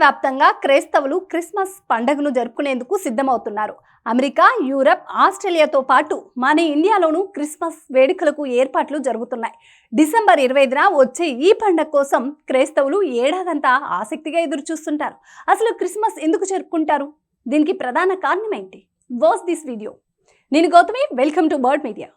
ప్రపంచవ్యాప్తంగా క్రైస్తవులు క్రిస్మస్ పండుగను జరుపుకునేందుకు సిద్ధమవుతున్నారు. అమెరికా యూరప్ ఆస్ట్రేలియాతో పాటు మన ఇండియాలోనూ క్రిస్మస్ వేడుకలకు ఏర్పాట్లు జరుగుతున్నాయి. డిసెంబర్ ఇరవై ఐదున వచ్చే ఈ పండుగ కోసం క్రైస్తవులు ఏడాదంతా ఆసక్తిగా ఎదురుచూస్తుంటారు. అసలు క్రిస్మస్ ఎందుకు జరుపుకుంటారు? దీనికి ప్రధాన కారణం ఏంటి? Watch this video. నేను Gautami welcome to Bird Media.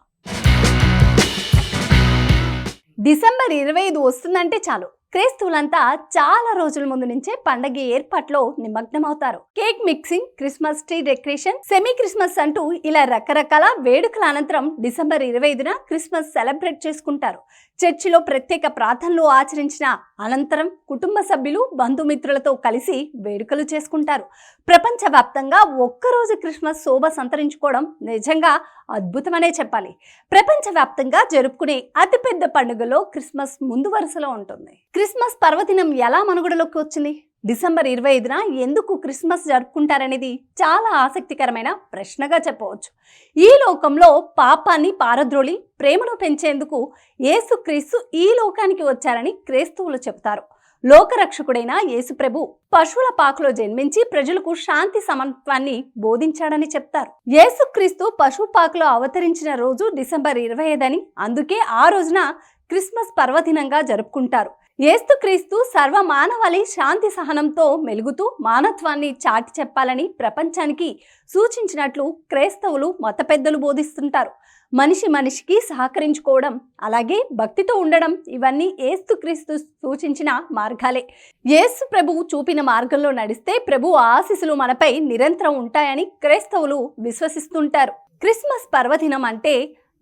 December ఇరవై ఐదు వస్తుందంటే చాలు. క్రైస్తవులంతా చాలా రోజుల ముందు నుంచే పండగ ఏర్పాట్లో నిమగ్నమవుతారు. Cake mixing Christmas tree decoration semi Christmas అంటూ ఇలా రకరకాల వేడుకల అనంతరం డిసెంబర్ ఇరవై ఐదున క్రిస్మస్ సెలబ్రేట్ చేసుకుంటారు. చర్చిలో ప్రత్యేక ప్రార్థనలు ఆచరించిన అనంతరం కుటుంబ సభ్యులు బంధుమిత్రులతో కలిసి వేడుకలు చేసుకుంటారు. ప్రపంచవ్యాప్తంగా ఒక్కరోజు క్రిస్మస్ శోభ సంతరించుకోవడం నిజంగా అద్భుతమనే చెప్పాలి. ప్రపంచవ్యాప్తంగా జరుపుకునే అతిపెద్ద పండుగలో క్రిస్మస్ ముందు వరుసలో ఉంటుంది. క్రిస్మస్ పర్వదినం ఎలా మనుగడలోకి వచ్చింది? డిసెంబర్ ఇరవై ఐదున ఎందుకు క్రిస్మస్ జరుపుకుంటారనేది చాలా ఆసక్తికరమైన ప్రశ్నగా చెప్పవచ్చు. ఈ లోకంలో పాపాన్ని పారద్రోలి ప్రేమను పెంచేందుకు యేసుక్రీస్తు ఈ లోకానికి వచ్చారని క్రైస్తవులు చెబుతారు. లోకరక్షకుడైన యేసుప్రభు పశువుల పాకలో జన్మించి ప్రజలకు శాంతి సమత్వాన్ని బోధించాడని చెప్తారు. యేసుక్రీస్తు పశువు పాకలో అవతరించిన రోజు డిసెంబర్ ఇరవై ఐదని అందుకే ఆ రోజున క్రిస్మస్ పర్వదినంగా జరుపుకుంటారు. ఏస్తుక్రీస్తు సర్వ మానవాళి శాంతి సహనంతో మెలుగుతూ మానత్వాన్ని చాటి చెప్పాలని ప్రపంచానికి సూచించినట్లు క్రైస్తవులు మత పెద్దలు బోధిస్తుంటారు. మనిషి మనిషికి సహకరించుకోవడం అలాగే భక్తితో ఉండడం ఇవన్నీ ఏస్తుక్రీస్తు సూచించిన మార్గాలే. యేసు ప్రభువు చూపిన మార్గంలో నడిస్తే ప్రభు ఆశీస్సులు మనపై నిరంతరం ఉంటాయని క్రైస్తవులు విశ్వసిస్తుంటారు. క్రిస్మస్ పర్వదినం అంటే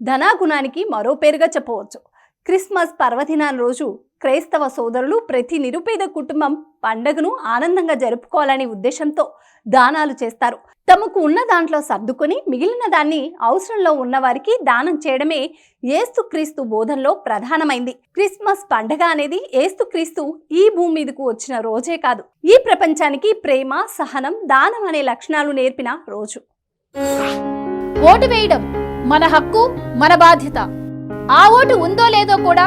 ధనాగుణానికి మరో పేరుగా చెప్పవచ్చు. క్రిస్మస్ పర్వదినాల రోజు క్రైస్తవ సోదరులు ప్రతి నిరుపేద కుటుంబం పండగను ఆనందంగా జరుపుకోవాలనే ఉద్దేశంతో దానాలు చేస్తారు. తమకు ఉన్న దాంట్లో సర్దుకొని మిగిలిన దాన్ని అవసరంలో ఉన్నవారికి దానం చేయడమే ఏస్తుక్రీస్తు బోధనలో ప్రధానమైంది. క్రిస్మస్ పండగ అనేది ఏస్తుక్రీస్తు ఈ భూమి మీదకు వచ్చిన రోజే కాదు ఈ ప్రపంచానికి ప్రేమ సహనం దానం అనే లక్షణాలు నేర్పిన రోజు. ఓటు వేయడం మన హక్కు మన బాధ్యత. ఆ ఓటు ఉందో లేదో కూడా